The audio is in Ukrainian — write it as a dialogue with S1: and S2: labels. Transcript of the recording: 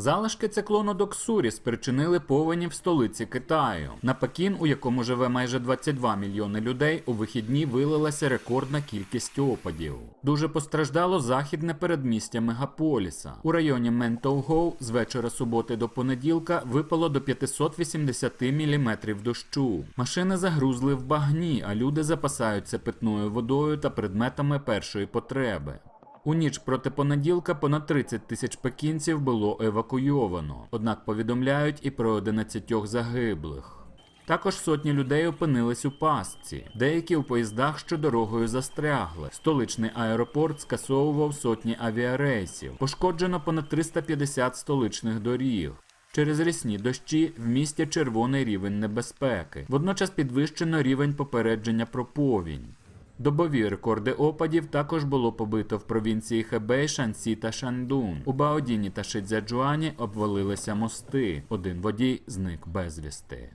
S1: Залишки циклону Доксурі спричинили повені в столиці Китаю. На Пекін, у якому живе майже 22 мільйони людей, у вихідні вилилася рекордна кількість опадів. Дуже постраждало західне передмістя мегаполіса. У районі Ментоу-Гоу з вечора суботи до понеділка випало до 580 мм дощу. Машини загрузли в багні, а люди запасаються питною водою та предметами першої потреби. У ніч проти понеділка понад 30 тисяч пекінців було евакуйовано, однак повідомляють і про 11 загиблих. Також сотні людей опинились у пастці. Деякі у поїздах, що дорогою застрягли. Столичний аеропорт скасовував сотні авіарейсів. Пошкоджено понад 350 столичних доріг. Через рісні дощі в місті червоний рівень небезпеки. Водночас підвищено рівень попередження про повінь. Добові рекорди опадів також було побито в провінції Хебей, Шансі та Шандун. У Баодіні та Шидзяджуані обвалилися мости. Один водій зник безвісти.